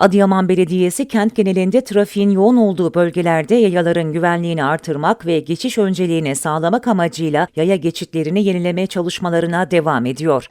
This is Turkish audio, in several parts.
Adıyaman Belediyesi kent genelinde trafiğin yoğun olduğu bölgelerde yayaların güvenliğini artırmak ve geçiş önceliğini sağlamak amacıyla yaya geçitlerini yenileme çalışmalarına devam ediyor.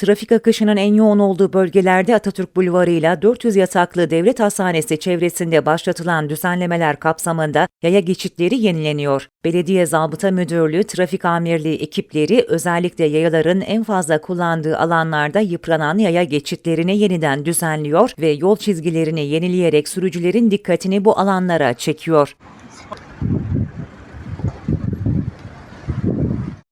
Trafik akışının en yoğun olduğu bölgelerde Atatürk Bulvarı ile 400 yataklı devlet hastanesi çevresinde başlatılan düzenlemeler kapsamında yaya geçitleri yenileniyor. Belediye Zabıta Müdürlüğü, Trafik Amirliği ekipleri özellikle yayaların en fazla kullandığı alanlarda yıpranan yaya geçitlerini yeniden düzenliyor ve yol çizgilerini yenileyerek sürücülerin dikkatini bu alanlara çekiyor.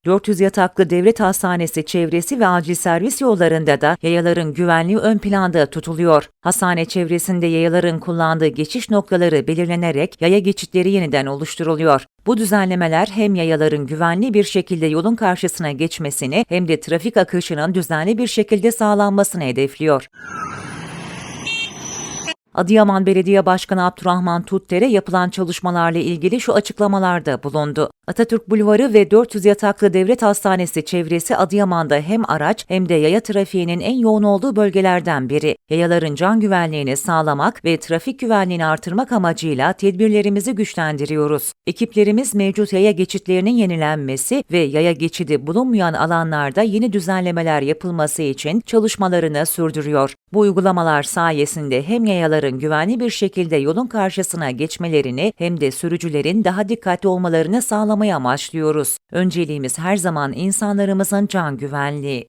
400 yataklı devlet hastanesi çevresi ve acil servis yollarında da yayaların güvenliği ön planda tutuluyor. Hastane çevresinde yayaların kullandığı geçiş noktaları belirlenerek yaya geçitleri yeniden oluşturuluyor. Bu düzenlemeler hem yayaların güvenli bir şekilde yolun karşısına geçmesini hem de trafik akışının düzenli bir şekilde sağlanmasını hedefliyor. Adıyaman Belediye Başkanı Abdurrahman Tuttere yapılan çalışmalarla ilgili şu açıklamalarda bulundu. Atatürk Bulvarı ve 400 yataklı devlet hastanesi çevresi Adıyaman'da hem araç hem de yaya trafiğinin en yoğun olduğu bölgelerden biri. Yayaların can güvenliğini sağlamak ve trafik güvenliğini artırmak amacıyla tedbirlerimizi güçlendiriyoruz. Ekiplerimiz mevcut yaya geçitlerinin yenilenmesi ve yaya geçidi bulunmayan alanlarda yeni düzenlemeler yapılması için çalışmalarını sürdürüyor. Bu uygulamalar sayesinde hem yayaların güvenli bir şekilde yolun karşısına geçmelerini hem de sürücülerin daha dikkatli olmalarını sağlamayı amaçlıyoruz. Önceliğimiz her zaman insanlarımızın can güvenliği.